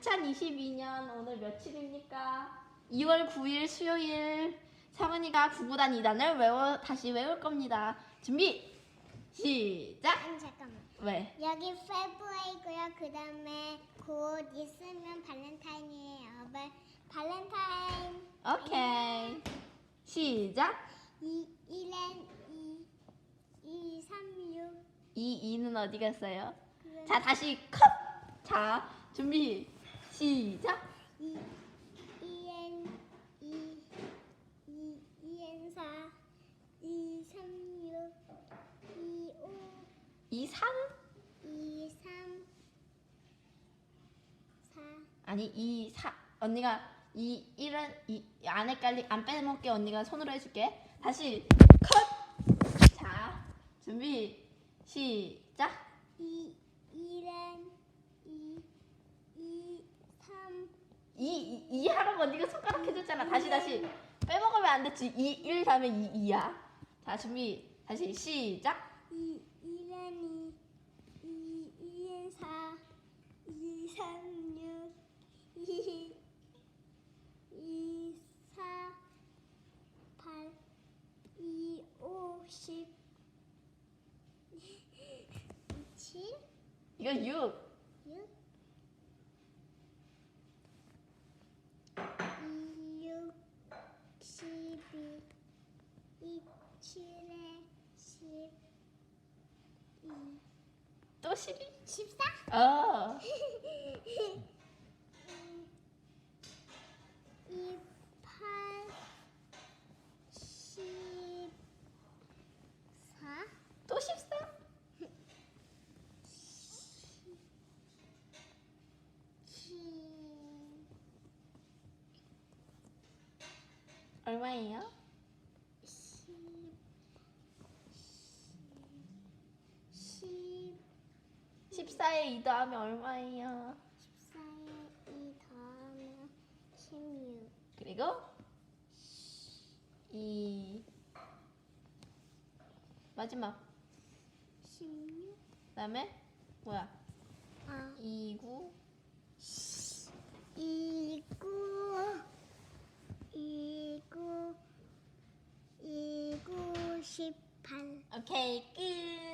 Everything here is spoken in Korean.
2022년 오늘 며칠입니까? 2월 9일 수요일 상은이가 9구단 2단을 외워 다시 외울 겁니다. 준비 시작. 아니 잠깐만. 왜? 여기 페브웨이고요. 그 다음에 곧 있으면 발렌타인이에요. 발, 발렌타인 오케이 시작. 2, 1엔 2, 2, 3, 6. 이 2는 어디 갔어요? 그자 다시 컷. 자 준비 시작. 2, 2엔 2, 2, 2엔 4, 2, 3, 6, 2, 5, 2 3 2, 3, 4. 아니 2 4 언니가 이 1은 이 안에 깔리 안 빼먹게 언니가 손으로 해줄게. 다시 컷. 자 준비 시작. 2, 1엔 2, 2, 3, 이, 이, 이 하라고 언니가 손가락 해줬잖아. 다시 다시. 빼먹으면 안 됐지. 2, 1 다음에 2, 2야. 자 준비. 다시. 시작. 2, 1엔 2, 2, 2엔 4, 2, 3, 6, 2, 2, 4, 8, 2, 5, 10, 7, 이거 6. 6, 2, 6, 12, 2, 7에 10, 2, 또 12. 14? 어. 2, 8, 14, 또 14. 7, 얼마예요? 14에 2 더하면 얼마예요? 14에 2 더하면 16, 그리고 2 마지막 16, 그다음에 뭐야? 아, 2 9 2, 9, 2, 9, 2, 9, 18. 오케이 끝.